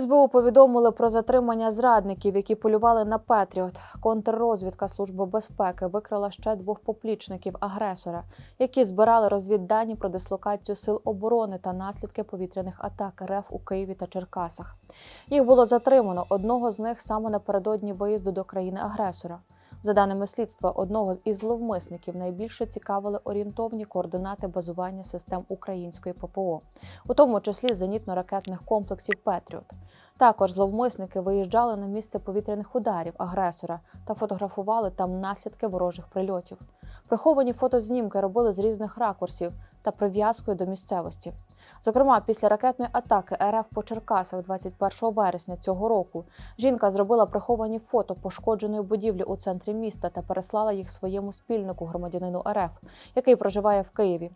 СБУ повідомили про затримання зрадників, які полювали на Петріот. Контррозвідка Служби безпеки викрила ще двох поплічників агресора, які збирали розвіддані про дислокацію сил оборони та наслідки повітряних атак РФ у Києві та Черкасах. Їх було затримано одного з них саме напередодні виїзду до країни-агресора. За даними слідства, одного із зловмисників найбільше цікавили орієнтовні координати базування систем української ППО, у тому числі зенітно-ракетних комплексів Петріот. Також зловмисники виїжджали на місце повітряних ударів агресора та фотографували там наслідки ворожих прильотів. Приховані фотознімки робили з різних ракурсів та прив'язкою до місцевості. Зокрема, після ракетної атаки РФ по Черкасах 21 вересня цього року жінка зробила приховані фото пошкодженої будівлі у центрі міста та переслала їх своєму спільнику громадянину РФ, який проживає в Києві.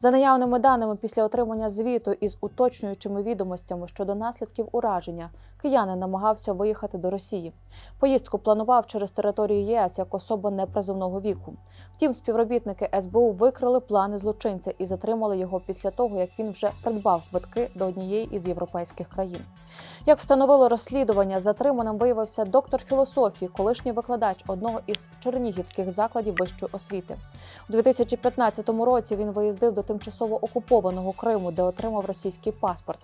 За наявними даними, після отримання звіту із уточнюючими відомостями щодо наслідків ураження, киянин намагався виїхати до Росії. Поїздку планував через територію ЄС як особа непризовного віку. Втім, співробітники СБУ викрили плани злочинця і затримали його після того, як він вже придбав квитки до однієї із європейських країн. Як встановило розслідування, затриманим виявився доктор філософії, колишній викладач одного із чернігівських закладів вищої освіти. У 2015 році він виїздив до тимчасово окупованого Криму, де отримав російський паспорт.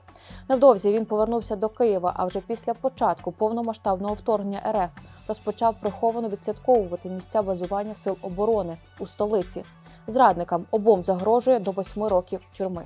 Невдовзі він повернувся до Києва, а вже після початку повномасштабного вторгнення РФ розпочав приховано відслідковувати місця базування сил оборони у столиці. Зрадникам обом загрожує до восьми років тюрми.